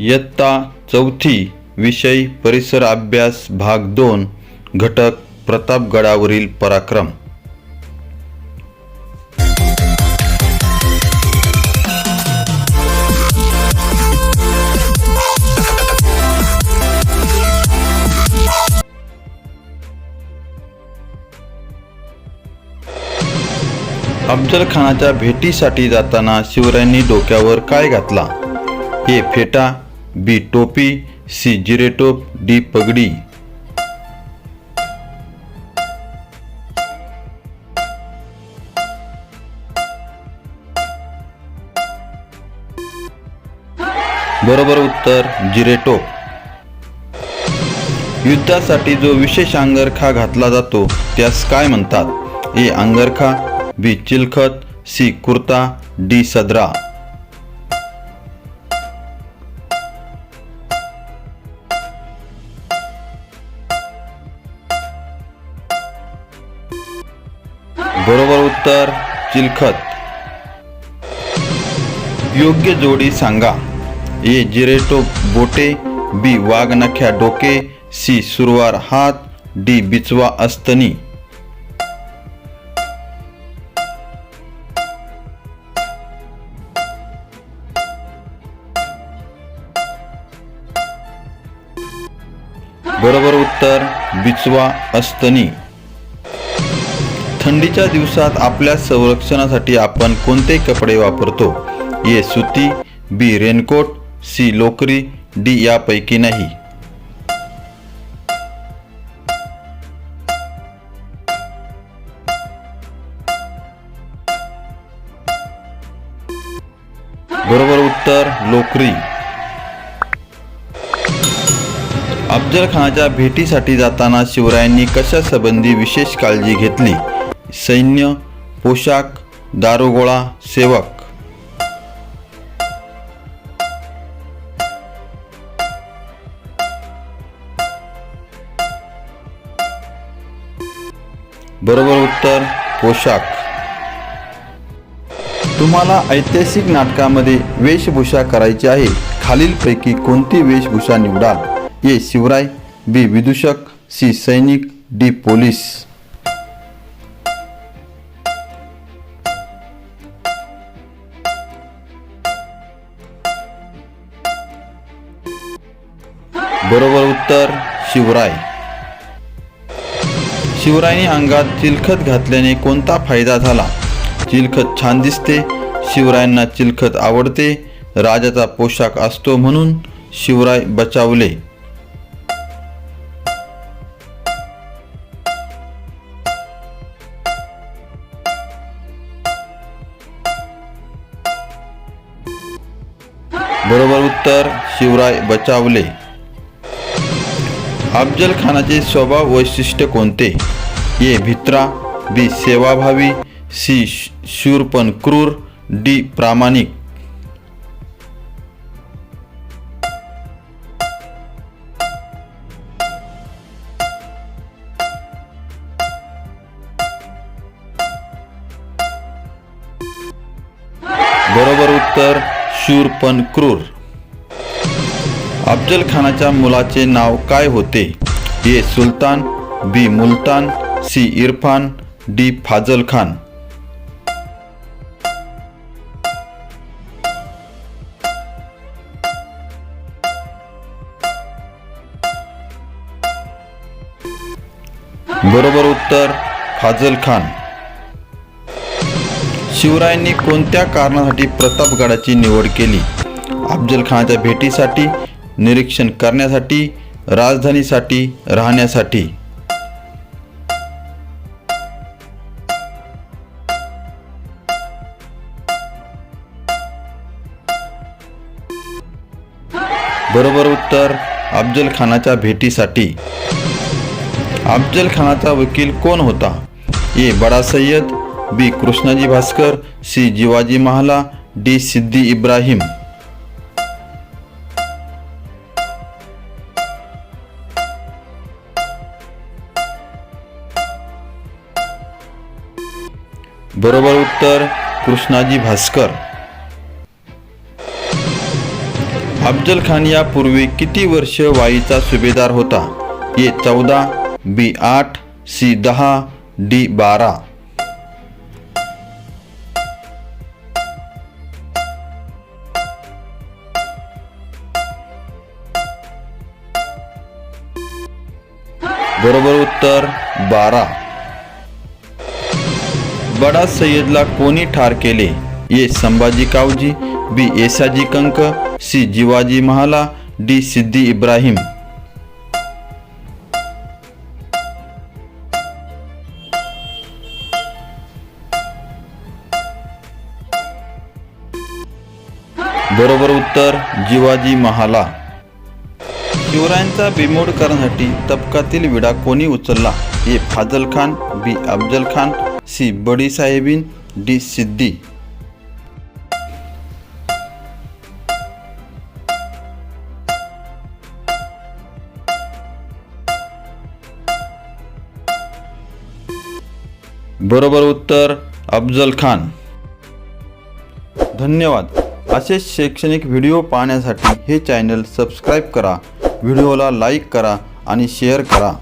इयत्ता चौथी विषय परिसर अभ्यास भाग दोन घटक प्रतापगडावरील पराक्रम. अफजलखानाच्या भेटीसाठी जाताना शिवरायांनी डोक्यावर काय घातला? हे फेटा बी टोपी सी जिरेटोप डी पगडी. बरोबर उत्तर जिरेटोप युद्धासाठी जो विशेष अंगरखा घातला जातो त्यास काय म्हणतात? ए अंगरखा बी चिलखत सी कुर्ता डी सदरा. बरोबर उत्तर, चिलखत. योग्य जोडी सांगा. ए जिरेटो बोटे, बी वाघनख्या डोके, सी सुरवार हात, डी बिचवा अस्तनी. बरोबर उत्तर, बिचवा अस्तनी. थंडीच्या दिवसात आपल्या संरक्षणासाठी आपण कोणते कपडे वापरतो? ए सुती बी रेनकोट सी लोकरी डी यापैकी नाही. बरोबर उत्तर लोकरी. अफजल खानाच्या भेटीसाठी जाताना शिवरायांनी कशासंबंधी विशेष काळजी घेतली? सैन्य पोशाख दारुगोळा सेवक. बरोबर उत्तर पोशाख. तुम्हाला ऐतिहासिक नाटकामध्ये वेशभूषा करायची आहे. खालीलपैकी कोणती वेशभूषा निवडाल? ए. शिवराय बी. विदूषक सी. सैनिक डी. पोलीस. बरोबर उत्तर शिवराय. शिवरायने अंगात चिलखत घातल्याने कोणता फायदा झाला? चिलखत छान दिसते शिवरायांना चिलखत आवडते राजाचा पोशाख असतो म्हणून शिवराय बचावले. बरोबर उत्तर शिवराय बचावले. अफजल खानाचे स्वभाव वैशिष्ट्य कोणते? ए. भित्रा बी. सेवाभावी सी. शूरपण शूर पण क्रूर डी. प्रामाणिक. बरोबर उत्तर शूर पण क्रूर अफजल खानाच्या मुलाचे नाव काय होते? A. Sultan B. Multan C. Irfan D. Fazal Khan. बरोबर उत्तर फाजल खान. शिवरायांनी कोणत्या कारणासाठी प्रतापगडाची निवड केली? अफजल खानाच्या भेटीसाठी निरीक्षण करण्यासाठी राजधानीसाठी राहण्यासाठी. बरोबर उत्तर अफजल खानाच्या भेटीसाठी. अफजल खानाचा वकील कोण होता? A. Bada Sayyad B. Krishnaji Bhaskar C. Jivaji Mahala D. Siddi Ibrahim. बरोबर उत्तर कृष्णाजी भास्कर. अफजल खान यापूर्वी किती वर्ष वाईचा सुभेदार होता? ए चौदा, बी आठ, सी दहा, डी बारा. बरोबर उत्तर बारा. बडा सय्यदला कोणी ठार केले? A. Sambhaji Kavji B. Yesaji Kank C. Jivaji Mahala D. Siddhi Ibrahim. बरोबर उत्तर जिवाजी महाला. शिवरायांचा बिमोड करण्यासाठी तबकातील विडा कोणी उचलला? A. Fazal Khan B. Afzal Khan C. Badi Sahebin D. Siddhi बरोबर उत्तर अफजल खान. धन्यवाद. असेच शैक्षणिक व्हिडिओ पाहण्यासाठी हे चॅनल सबस्क्राईब करा. व्हिडिओला लाईक करा आणि शेअर करा.